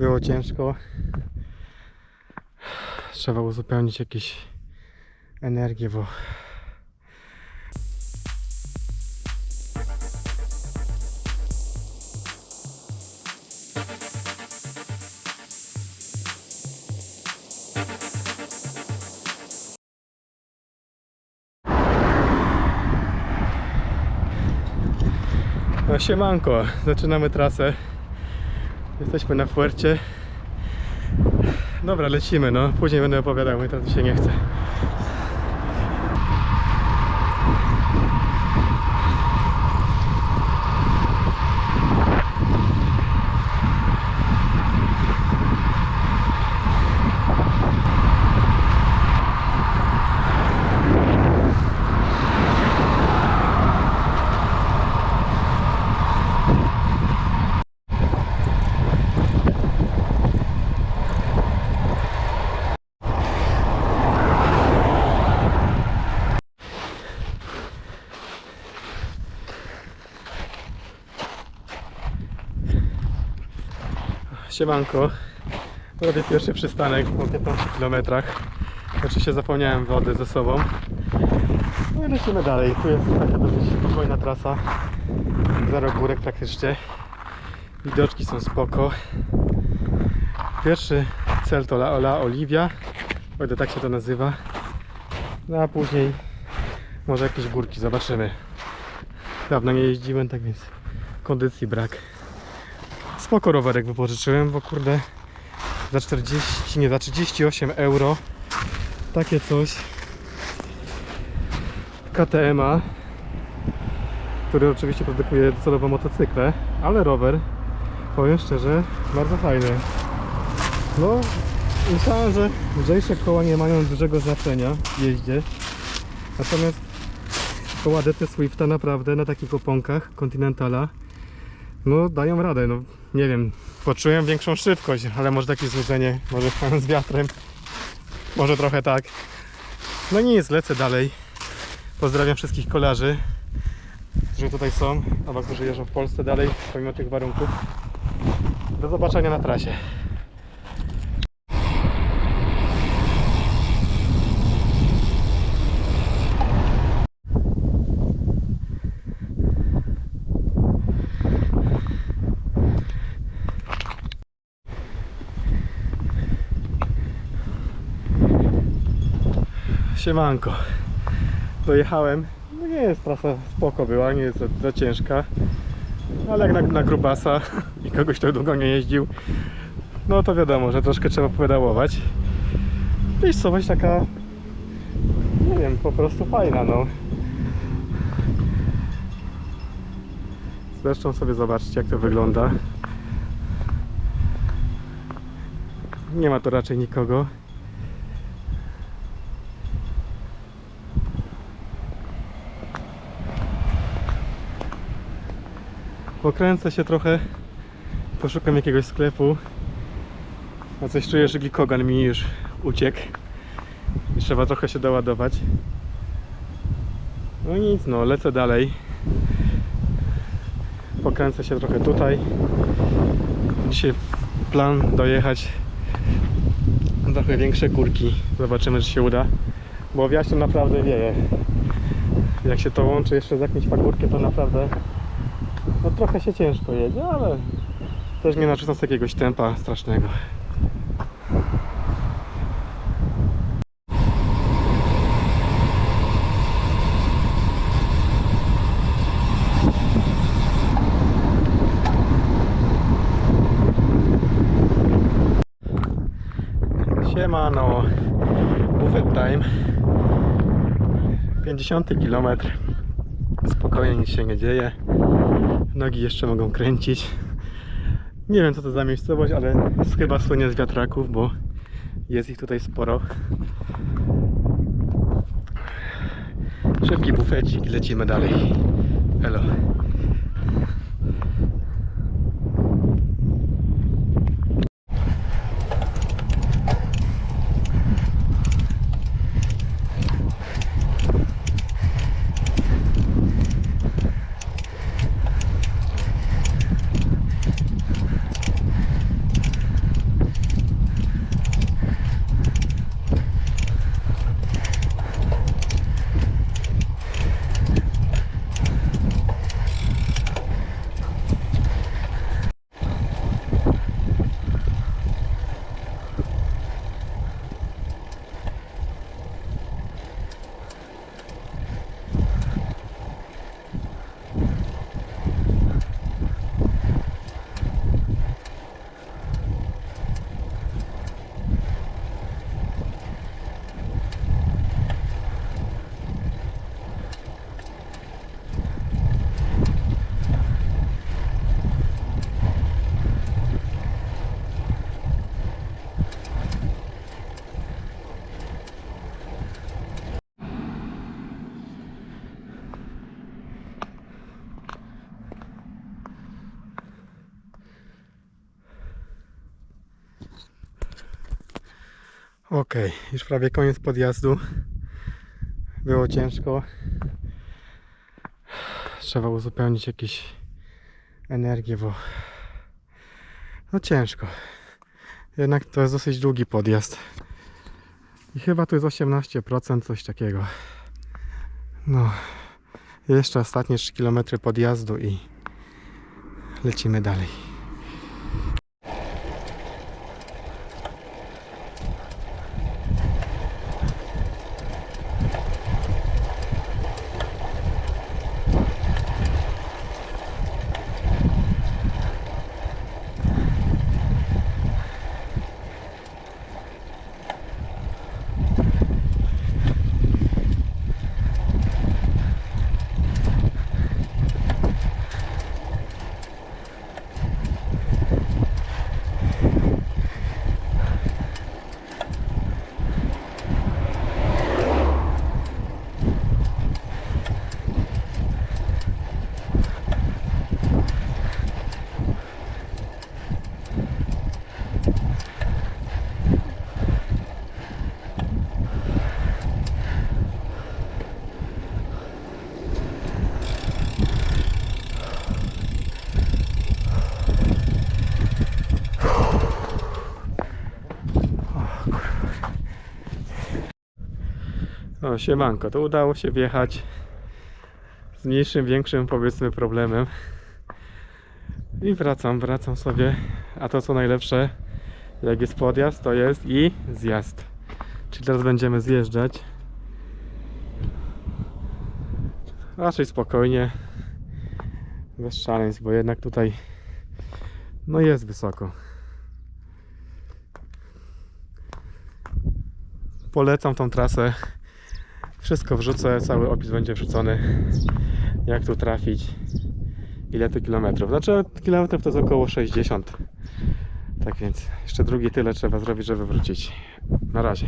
Było ciężko. Trzeba uzupełnić jakieś energię, bo No siemanko, zaczynamy trasę. Jesteśmy na Fuercie. Dobra, lecimy, no. Później będę opowiadał, mi teraz się nie chce. Siemanko. Robię pierwszy przystanek po 15 km. Oczywiście zapomniałem wody ze sobą. No i lecimy dalej. Tu jest taka dosyć spokojna trasa. Zero górek praktycznie. Widoczki są spoko. Pierwszy cel to La, La Olivia. O ile tak się to nazywa. No a później może jakieś górki zobaczymy. Dawno nie jeździłem, tak więc kondycji brak. Spoko rowerek wypożyczyłem, bo kurde za 40, nie za 38 euro. Takie coś. KTM-a który oczywiście produkuje docelowo motocykle, ale rower powiem szczerze, bardzo fajny. No myślałem, że lżejsze koła nie mają dużego znaczenia w jeździe. Natomiast koła DT Swifta naprawdę na takich oponkach Continentala no dają radę, no nie wiem, poczułem większą szybkość, ale może takie złudzenie, może z wiatrem, może trochę tak. No nic, lecę dalej. Pozdrawiam wszystkich kolarzy, którzy tutaj są, albo którzy jeżdżą w Polsce dalej, pomimo tych warunków. Do zobaczenia na trasie. Siemanko. Dojechałem. No nie jest trasa spoko była, nie jest za, za ciężka. Ale jak na, na grubasa i kogoś, kto długo nie jeździł, no to wiadomo, że troszkę trzeba popedałować. Miejscowość taka, nie wiem, po prostu fajna, no. Zresztą sobie zobaczcie, jak to wygląda. Nie ma tu raczej nikogo. Pokręcę się trochę, poszukam jakiegoś sklepu. A coś czuję, że glikogan mi już uciekł. I trzeba trochę się doładować. No nic, no lecę dalej. Pokręcę się trochę tutaj. Dzisiaj plan dojechać trochę większe górki. Zobaczymy, czy się uda. Bo w Jaśniu naprawdę wieje. Jak się to łączy jeszcze z jakimś pagórkiem, to naprawdę no trochę się ciężko jedzie, ale też nie narzucając jakiegoś tempa strasznego. Siemano, buffet time. 50 km Spokojnie, nic się nie dzieje Nogi jeszcze mogą kręcić. Nie wiem co to za miejscowość, ale chyba słynie z wiatraków, bo jest ich tutaj sporo. Szybki bufecik i lecimy dalej. Elo Okej, już prawie koniec podjazdu. Było ciężko. Trzeba uzupełnić jakieś energię, bo no ciężko. Jednak to jest dosyć długi podjazd. I chyba tu jest 18%, coś takiego. No, jeszcze ostatnie 3 km podjazdu i lecimy dalej. O, siemanko, to udało się wjechać z mniejszym, większym powiedzmy problemem. I wracam, wracam sobie. A to co najlepsze, jak jest podjazd, to jest i zjazd. Czyli teraz będziemy zjeżdżać. Raczej spokojnie. Bez szaleństw, bo jednak tutaj no jest wysoko. Polecam tą trasę. Wszystko wrzucę, cały opis będzie wrzucony. Jak tu trafić, ile to kilometrów. Znaczy kilometrów to jest około 60. Tak więc jeszcze drugie tyle trzeba zrobić, żeby wrócić. Na razie.